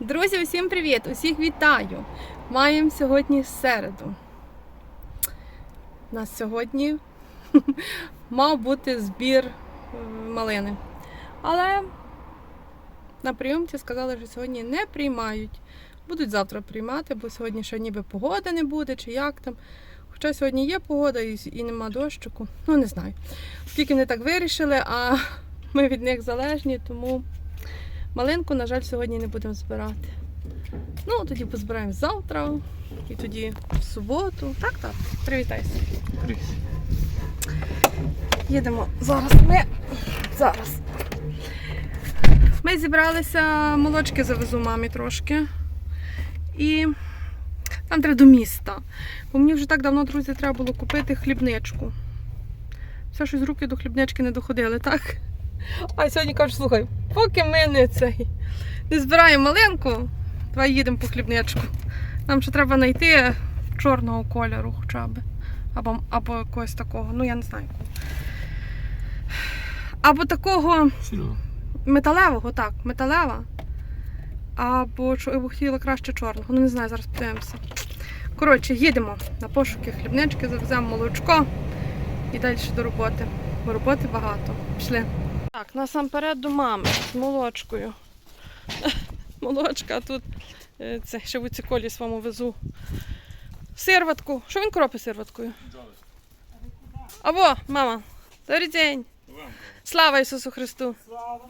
Друзі, усім привіт! Усіх вітаю! Маємо сьогодні середу. У нас сьогодні мав бути збір е, малини. Але на прийомці сказали, що сьогодні не приймають. Будуть завтра приймати, бо сьогодні ще ніби погода не буде, чи як там. Хоча сьогодні є погода і, нема дощику. Ну, не знаю. Скільки вони так вирішили, а ми від них залежні, тому малинку, на жаль, сьогодні не будемо збирати. Ну, тоді позбираємо завтра і тоді в суботу. Так, так. Привітайся. Привіт. Їдемо зараз. Ми зараз. Ми зібралися, молочки завезу мамі трошки. І нам треба до міста. Бо мені вже так давно, друзі, треба було купити хлібничку. Все щось руки до хлібнички не доходили, так? А сьогодні кажу, слухай, поки ми не цей не збираємо малинку, давай їдемо по хлібничку. Нам ще треба знайти чорного кольору хоча б. Або, або якогось такого, ну я не знаю. якого. Або такого металевого, так, металева. Або чо- я б хотіла краще чорного. Ну не знаю, зараз подивимося. Коротше, їдемо на пошуки хлібнички, завеземо молочко і далі до роботи. Бо роботи багато. Пішли. Так, насамперед до мами з молочкою. Молочка, тут е, це ще в колі своєму везу. Сирватку. Що він кропить сирваткою? Або, мама, добрий день. Слава Ісусу Христу! Слава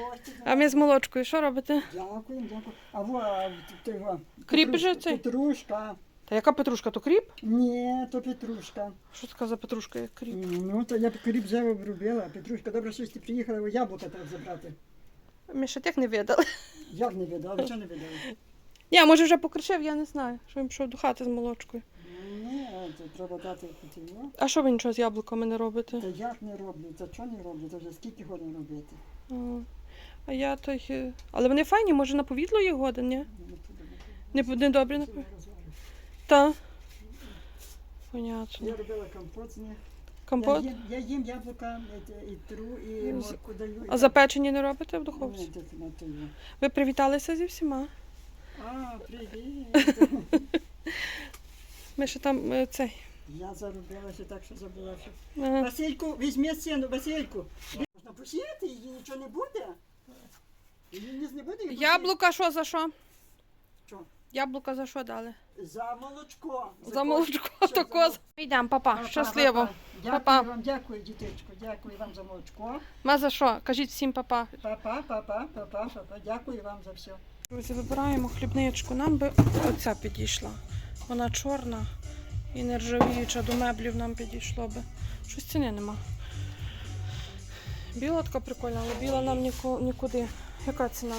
гості. А ми з молочкою що робите? Дякую, дякую. А во, ти, во, Кріп Петрушка- же цей? Петрушка. Та яка петрушка, то кріп? Ні, то Петрушка. Що це за петрушка, як кріп? Ну, то я кріп вже обробила. Петрушка, добре, що ти приїхала, о, яблука так забрати. Ми ще тих не видали. Як не видали? Чого не видали? Я, може, вже покришив, я не знаю. Що він пішов до хати з молочкою. Ні, то треба дати хотіло. А що ви нічого з яблуками не робите? Та як не роблю? Та чого не роблю? Та вже скільки годин робити? А, а я то Але вони файні, може на повідло є годин, ні? Не туди, Не, бу- не добре на повідло. Розвалю. Понятно. Я робила компот з них. Компот? Я їм, я їм яблука і, і тру, і морку даю. А запечені не робите в Ні, духовці? тут. Ви привіталися зі всіма? А, привіт. Ми ще там е, цей. Я заробилася так, що забула, що. Ага. Васильку, візьми сіну, Васильку. Можна посіяти, її нічого не буде. Її ніс не буде. її посіяти. Яблука що за що? Що? Яблука за що дали? За молочко. За молочко, Що, то коз. Йдемо, папа, Папа, щасливо. папа. Дякую Папа. вам, дякую, дітечко, дякую вам за молочко. Ма за що? Кажіть всім папа. Папа, папа, папа, папа, дякую вам за все. Друзі, вибираємо хлібничку. Нам би оця підійшла. Вона чорна і нержавіюча до меблів нам підійшло би. Щось ціни нема. Біла така прикольна, але біла нам нікуди. Яка ціна?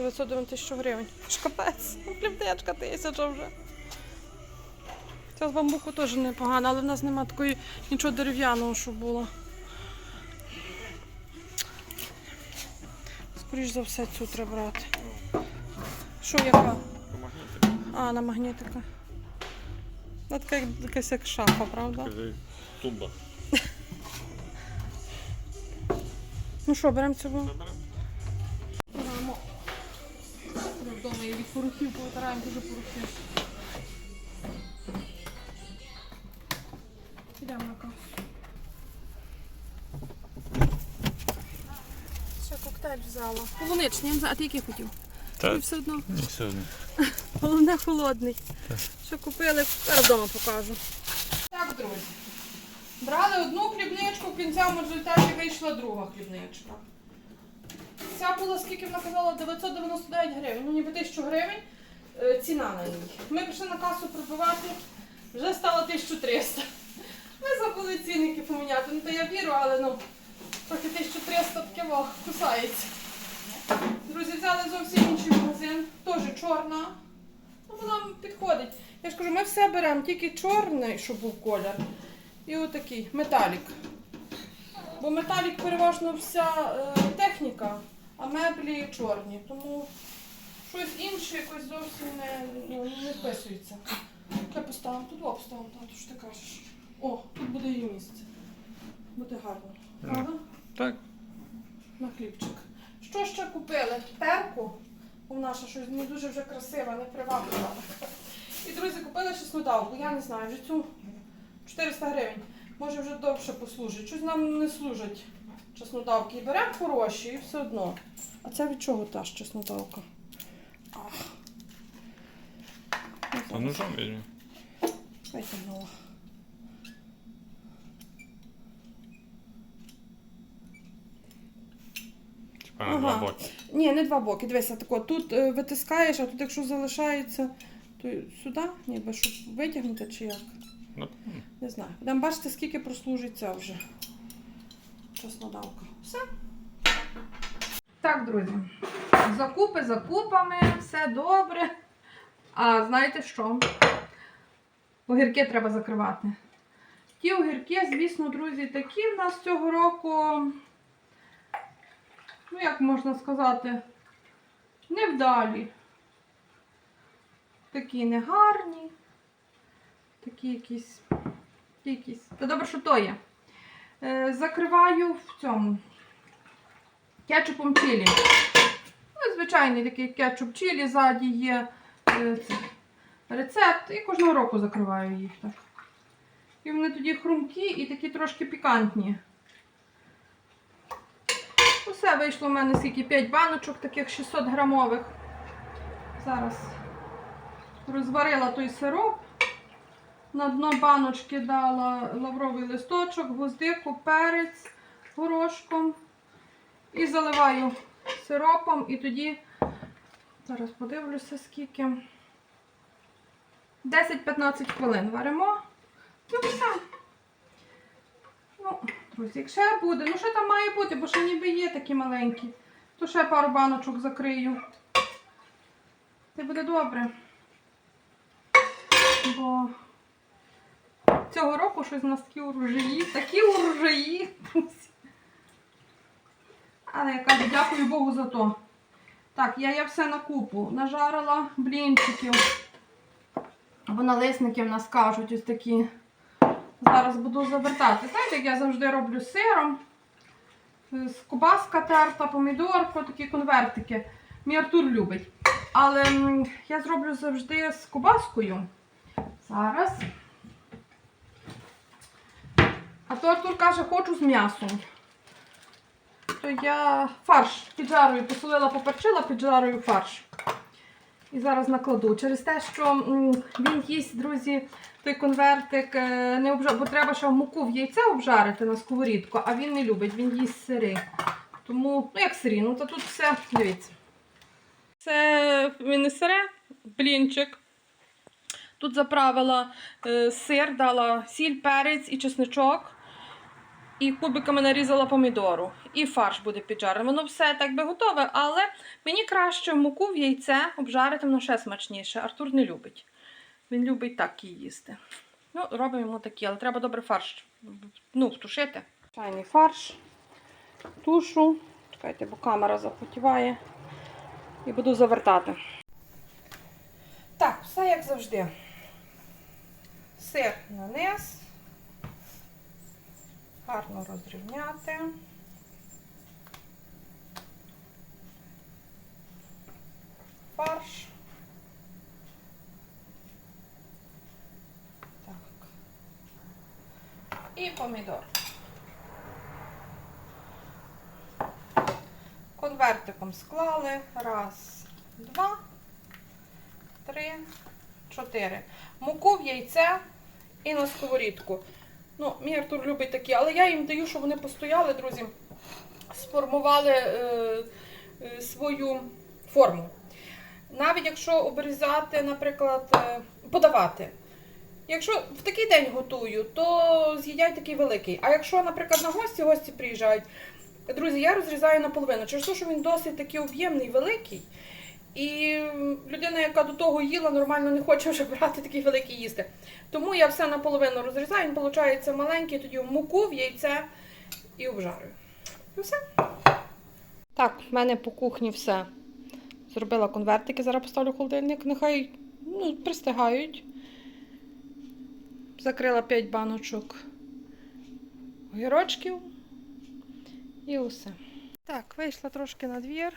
909 тисяч гривень. Шкапець. Хлібничка тисяча вже. Ця з бамбуку теж непогана, але в нас немає такої нічого дерев'яного, щоб було. Скоріш за все цю треба брати. Що яка? А, на магнітика. Ну, така якась як шафа, правда? Тумба. Ну що, беремо цю? Порухів повитираємо дуже порухи. Йдемо на касу. Ще коктейль взяла. Полуничний, я не знаю, а ти який хотів? Та Тобі все одно. ні, все одно. Головне холодний. Що купили, зараз вдома покажу. Так, друзі. Брали одну хлібничку, в кінцевому результаті вийшла друга хлібничка. Ця була, скільки вона казала, 999 гривень. Ну, ніби 1000 гривень е, ціна на ній. Ми пішли на касу прибивати, вже стало 1300. Ми забули цінники поміняти. Ну, то я вірю, але ну, трохи 1300 таке кусається. Друзі, взяли зовсім інший магазин, теж чорна. Ну, вона підходить. Я ж кажу, ми все беремо, тільки чорний, щоб був колір. І отакий металік. Бо металік переважно вся е, техніка, меблі чорні. Тому щось інше якось зовсім не, ну, не вписується. Я поставимо тут, о, поставимо там, що ти кажеш. О, тут буде її місце. Буде гарно. Правда? Так. На хлібчик. Що ще купили? Терку. Вона ще щось не дуже вже красива, не приваблива. І друзі, купили ще снодавку, я не знаю, вже цю 400 гривень. Може вже довше послужить. Щось нам не служать чеснодавки. І беремо хороші, і все одно. А це від чого та ж чеснодавка? Ах. Ну, А ну що візьми? Витягнула. Типа на Ага. два боки. Ні, не два боки. Дивися, тако. Тут е, витискаєш, а тут якщо залишається, то сюди, ніби щоб витягнути чи як. Ну, Не знаю. Будемо бачити, скільки прослужить ця вже чеснодавка. Все. Так, друзі. Закупи закупами, все добре. А знаєте що? Огірки треба закривати. Ті огірки, звісно, друзі, такі в нас цього року, ну як можна сказати, невдалі. Такі негарні, такі якісь. якісь. Та добре, що то є. Е, закриваю в цьому кетчупом чилі. Ну, звичайний такий кетчуп чилі, ззаді є е, це, рецепт. І кожного року закриваю їх так. І вони тоді хрумкі і такі трошки пікантні. Усе вийшло в мене скільки 5 баночок, таких 600 грамових. Зараз розварила той сироп. На дно баночки дала лавровий листочок, гвоздику, перець горошком. І заливаю сиропом. І тоді, зараз подивлюся скільки. 10-15 хвилин варимо. І все. Ну, друзі, як ще буде, ну що там має бути, бо ще ніби є такі маленькі. То ще пару баночок закрию. Це буде добре. Бо цього року щось у нас такі урожаї, такі урожаї. Але я кажу, дякую Богу за то. Так, я, я все на купу. Нажарила блінчиків. Або налисники в нас кажуть ось такі. Зараз буду завертати. Знаєте, як я завжди роблю з сиром. Кубаска терта, помідорка, такі конвертики. Мій Артур любить. Але я зроблю завжди з кубаскою. Зараз. А то Артур каже, хочу з м'ясом. То я фарш піджарую, посолила, поперчила, піджарую фарш. І зараз накладу. Через те, що він їсть, друзі, той конвертик е, не обжар... бо треба ще муку в яйце обжарити на сковорідку, а він не любить, він їсть сири. Тому, ну як сирі, ну то тут все, дивіться. Це він не сире, блінчик. Тут заправила е, сир, дала сіль, перець і чесничок. І кубиками нарізала помідору. І фарш буде піджарений. Воно все так би готове, але мені краще муку в яйце обжарити, воно ще смачніше. Артур не любить. Він любить так її їсти. Ну, робимо йому такі, але треба добре фарш ну, втушити. Чайний фарш, тушу. Чекайте, бо камера запотіває. І буду завертати. Так, все як завжди. Сир на низ. Гарно розрівняти. Фарш. Так. І помідор. Конвертиком склали. Раз, два, три, чотири. Муку в яйце і на сковорідку. Ну, мій Артур любить такі, але я їм даю, щоб вони постояли, друзі, сформували е, е, свою форму. Навіть якщо обрізати, наприклад, е, подавати. Якщо в такий день готую, то з'їдять такий великий. А якщо, наприклад, на гості гості приїжджають, друзі, я розрізаю наполовину. Через те, що він досить такий об'ємний, великий. І людина, яка до того їла, нормально не хоче вже брати такий великий їсти. Тому я все наполовину розрізаю, він виходить маленький, тоді в муку, в яйце і обжарую. І все. Так, в мене по кухні все. Зробила конвертики, зараз поставлю холодильник, нехай ну, пристигають. Закрила 5 баночок огірочків і усе. Так, вийшла трошки на двір,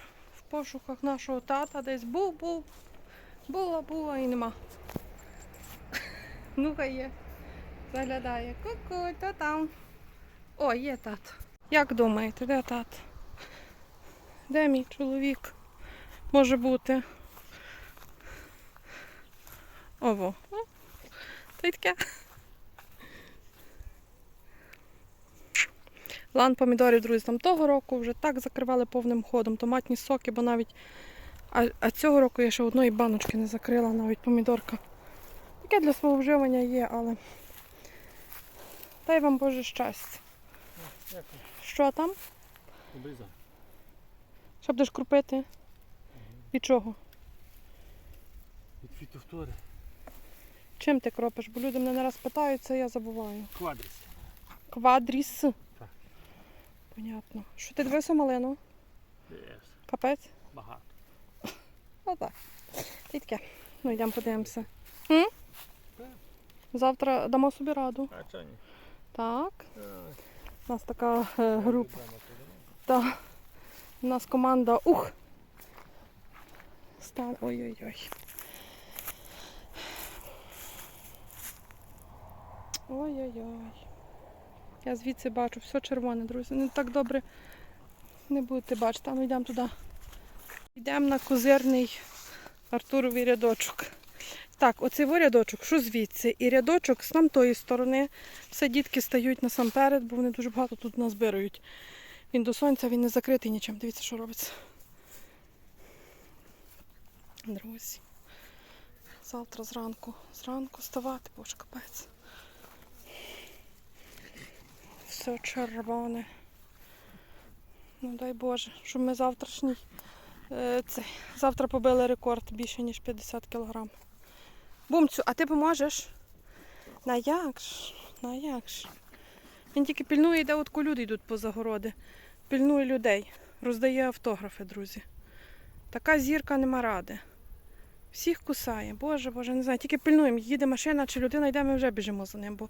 пошуках нашого тата. Десь був, був. Була, була і нема. Ну-ка є. Заглядає. Ку-ку, то там. О, є тато. Як думаєте, де тато? Де мій чоловік? Може бути. Ово. Ну, Та й таке. Лан помідорів, друзі, там того року вже так закривали повним ходом. Томатні соки, бо навіть. А, а цього року я ще одної баночки не закрила, навіть помідорка. Таке для свого вживання є, але. Дай вам Боже щастя. Дякую. Що там? Обрізай. Що будеш крупити? Від чого? Від фітофтори. Чим ти кропиш? Бо люди мене не раз питаються, я забуваю. Квадріс. Квадріс. Понятно. Що ти дивився малину? Капець? Багато. Отак. Ти. Ну йдемо подивимося. М? Так. Завтра дамо собі раду. А чого ні? Так. У нас така е, група. Та. У нас команда. Ух! Стан. Ой-ой-ой. Ой-ой-ой. Я звідси бачу, все червоне, друзі. Не так добре не будете бачити. А ну йдемо туди. Йдемо на козирний Артуровий рядочок. Так, оцей рядочок, що звідси? І рядочок з там тої сторони. Все дітки стають насамперед, бо вони дуже багато тут назбирають. Він до сонця, він не закритий нічим. Дивіться, що робиться. Друзі. Завтра зранку. Зранку вставати, бо ж капець. Все червоне. Ну дай Боже, щоб ми завтрашній. Е, це, завтра побили рекорд більше, ніж 50 кг. Бумцю, а ти поможеш? На як ж? На як ж? Він тільки пільнує, де от люди йдуть поза городи. Пільнує людей. Роздає автографи, друзі. Така зірка нема ради. Всіх кусає. Боже, боже, не знаю. Тільки пильнуємо, їде машина чи людина йде, ми вже біжимо за ним, бо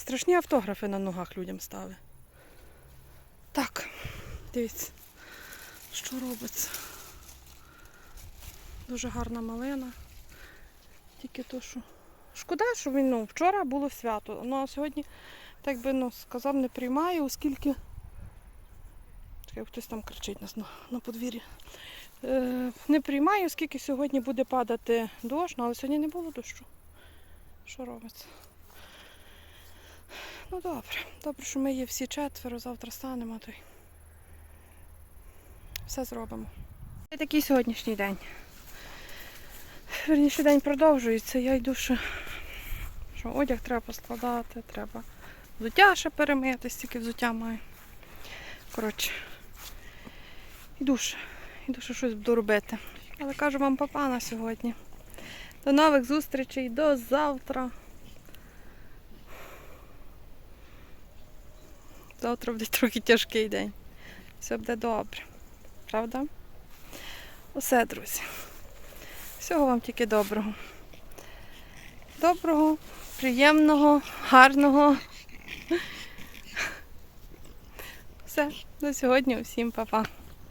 страшні автографи на ногах людям стали. Так, дивіться, що робиться. Дуже гарна малина. Тільки то, що. Шкода, що він ну, вчора було свято. Ну а сьогодні, так би ну, сказав, не приймаю, оскільки. Чекай, хтось там кричить нас на, на подвір'ї. Е, не приймаю, оскільки сьогодні буде падати дощ, ну, але сьогодні не було дощу. Що робиться? Ну добре, добре, що ми є всі четверо, завтра станемо, то й все зробимо. І такий сьогоднішній день. Верніше день продовжується. Я йду ще. Що одяг треба поскладати, треба взуття ще перемити, стільки взуття маю. Коротше, йду ще, йду ще щось буду робити. Але кажу вам папа на сьогодні. До нових зустрічей, до завтра. Завтра буде трохи тяжкий день. Все буде добре. Правда? Усе, друзі. Всього вам тільки доброго. Доброго, приємного, гарного. Все, до сьогодні. усім па-па.